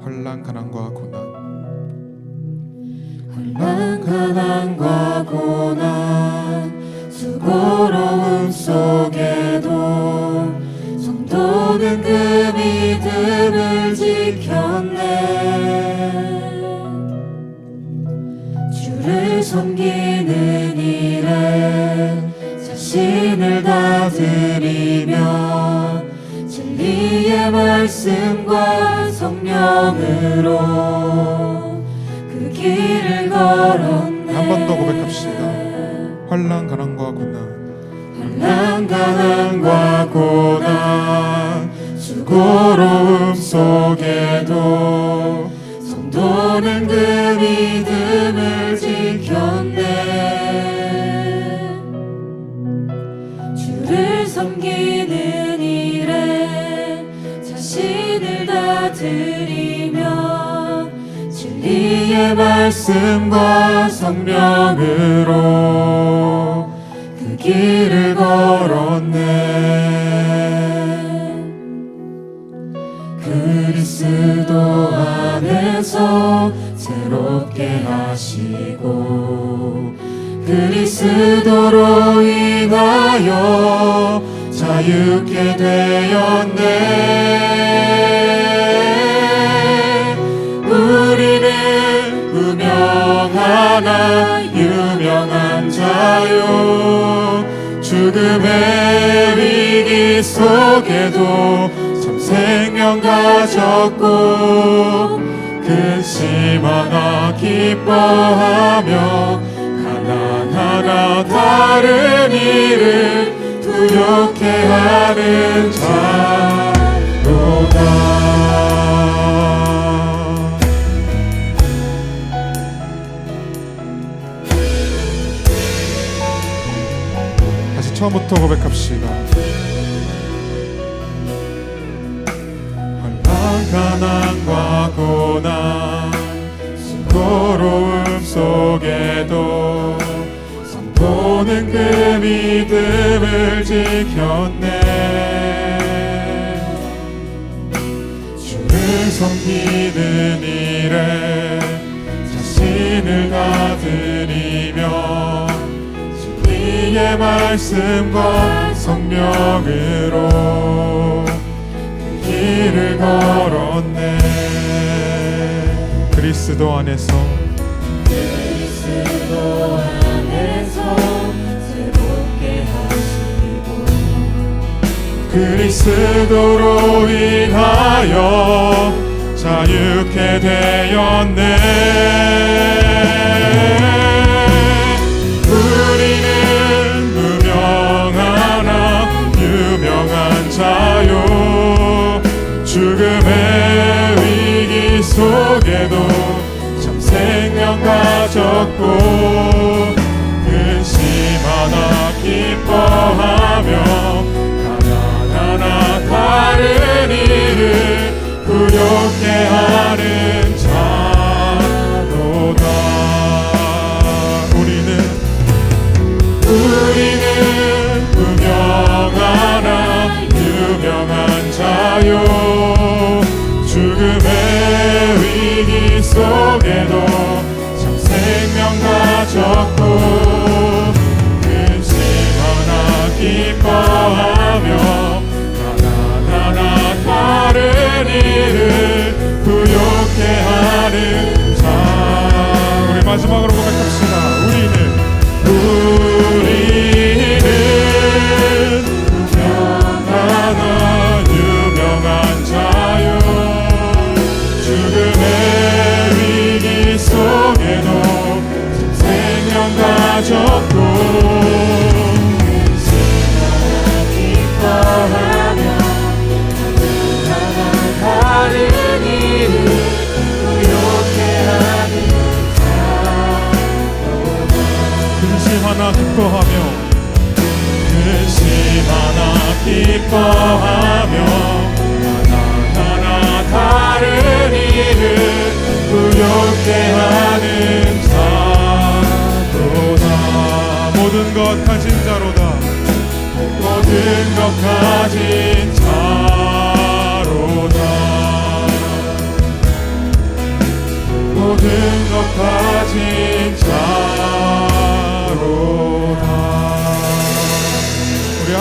환란 가난과 고난. 환난 자신을 다 드리며 진리의 말씀과 성령으로 그 길을 걸었네. 한 번 더 고백합시다. 환란 가난과 고난. 환난 가난과 고난. 수고로움 속에도 성도는 그 믿음을 지 다 드리며 진리의 말씀과 성령으로 그 길을 걸었네. 그리스도 안에서 새롭게 하시고 그리스도로 인하여 자유케 되 생명 가졌고 근심 하나 기뻐하며 가난하나 다른 일을 두렵게 하는 자로다. 다시 처음부터 고백합시다 환란 가난과 고난 수고로움 속에도 성도는 그 믿음을 지켰네. 주를 섬기는 일에 자신을 다 드리며 진리의 말씀과 성령으로 그 길을 걸었네. 그리스도 안에서. 그리스도 안에서 새롭게 하시고 그리스도로 인하여 자유케 되었네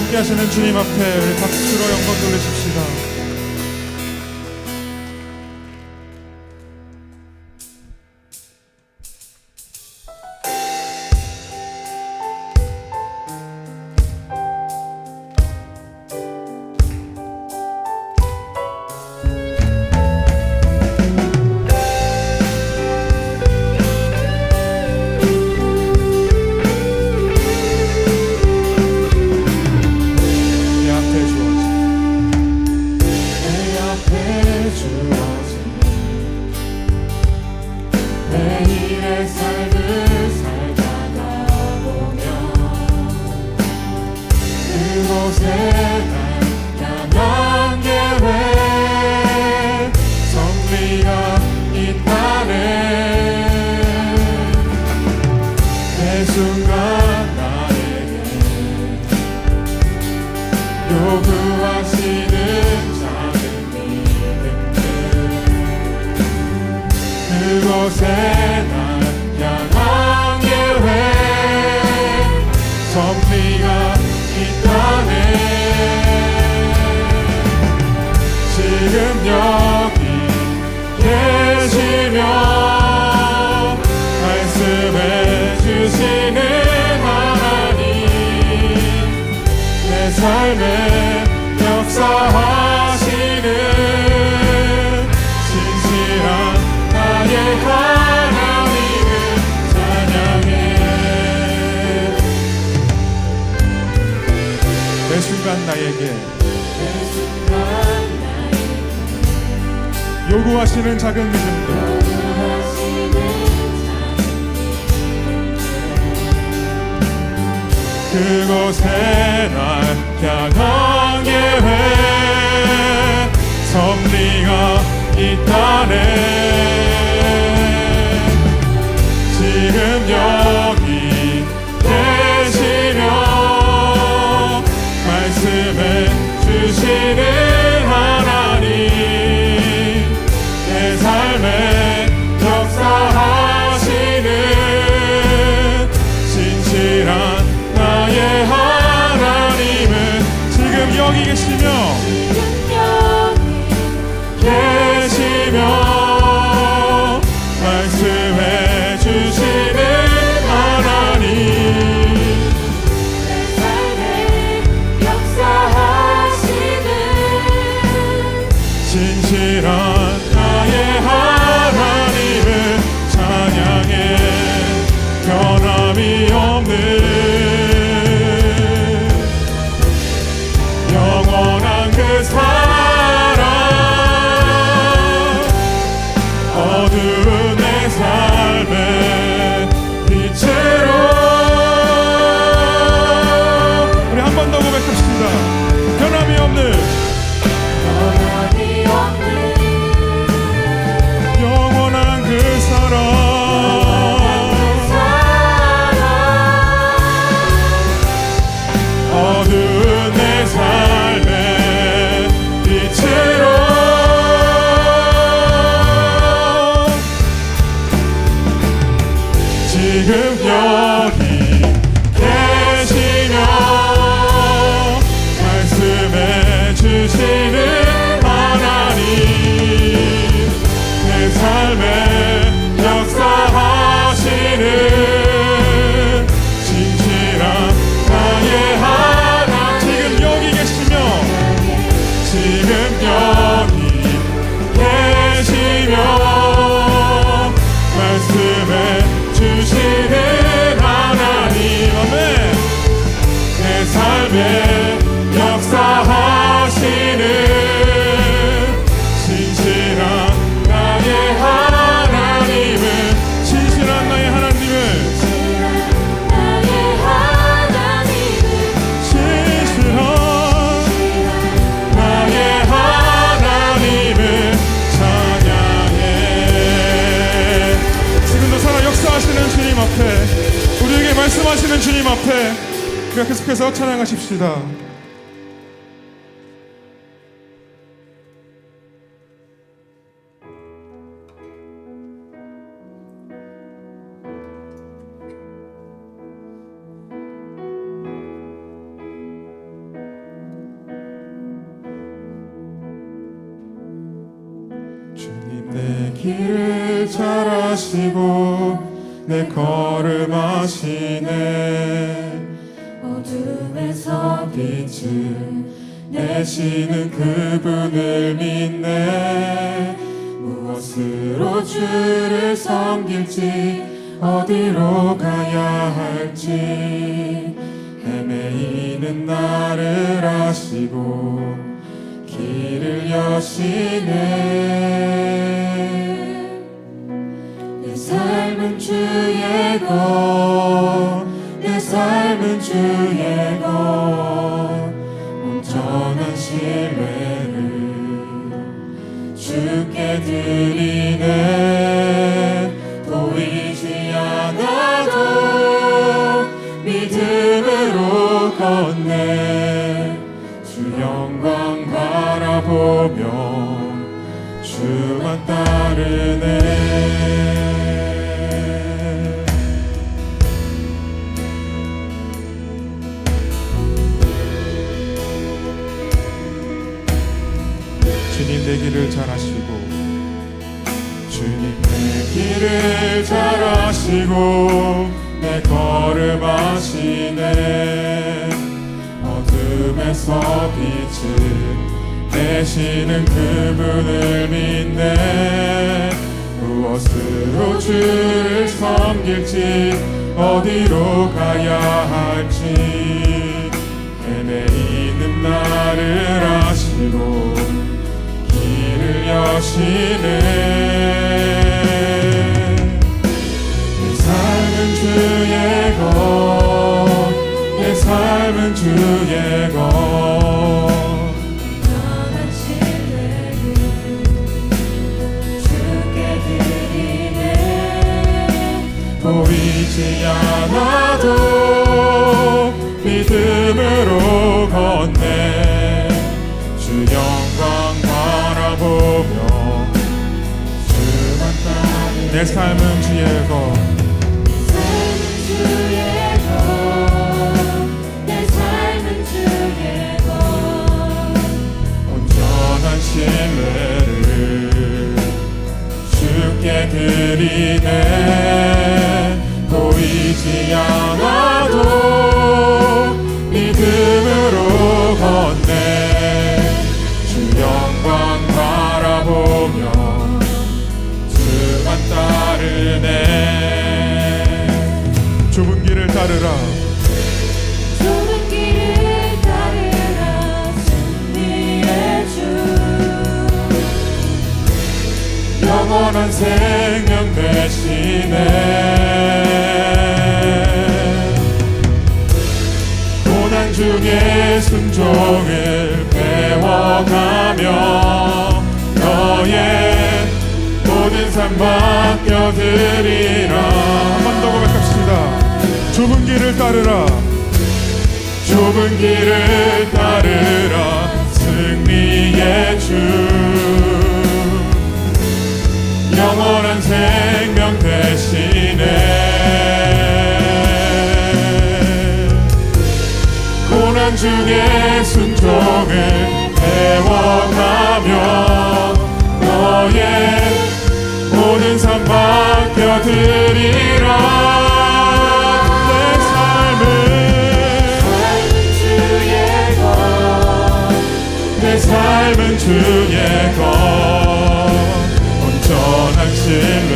함께 하시는 주님 앞에 우리 박수로 영광 돌리십시다. 곳에 나에게 요구하시는 작은 믿음들 그곳에 날 향한 계획 섭리가 있다네. 지금 여 Amen. 우리가 계속해서 찬양하십시다. 주님 내 길을 잘 아시고 내 걸음 아시네 어둠에서 빛을 내시는 그분을 믿네. 무엇으로 주를 섬길지 어디로 가야 할지. 헤매이는 나를 아시고 길을 여시네. 내 삶은 주의 것내 삶은 주의 것 온전한 신뢰를 주께 드리네. 보이지 않아도 믿음으로 걷네. 주 영광 바라보며 주만 따르네 길을 잘 아시고 주님 내 길을 잘 아시고 내 걸음 아시네. 어둠에서 빛을 내시는 그분을 믿네. 무엇으로 주를 섬길지 어디로 가야 할지 헤매이는 나를 아시고 여시네. 내 삶은 주의 것내 삶은 주의 것. 강한 신뢰를 주께 드리네 보이지 않아도 믿음으로 걷네. 주 영광 내 삶은 주의 것 신뢰를 주께 드리네. 보이지 않아도 따르네 좁은 길을 따르라. 좁은 길을 따르라. 승리의 주. 영원한 생명 되시네 고난 중에 순종을 배워가며 너의 삶 맡겨드리라. 한 번 더 고백합시다. 좁은 길을 따르라. 좁은 길을 따르라. 승리의 주. 영원한 생명 되시네 고난 중에 순종을 배워가며 너의 모든 삶 맡겨드리라. 내 삶은 주의 것. 온전한 신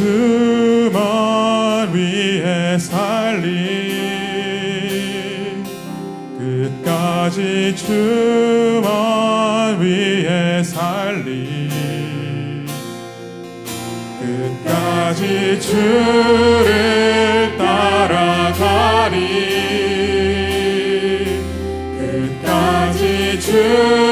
주만 위해 살리. 끝까지 주만 위해 살리. 끝까지 주를 따라가리. 끝까지 주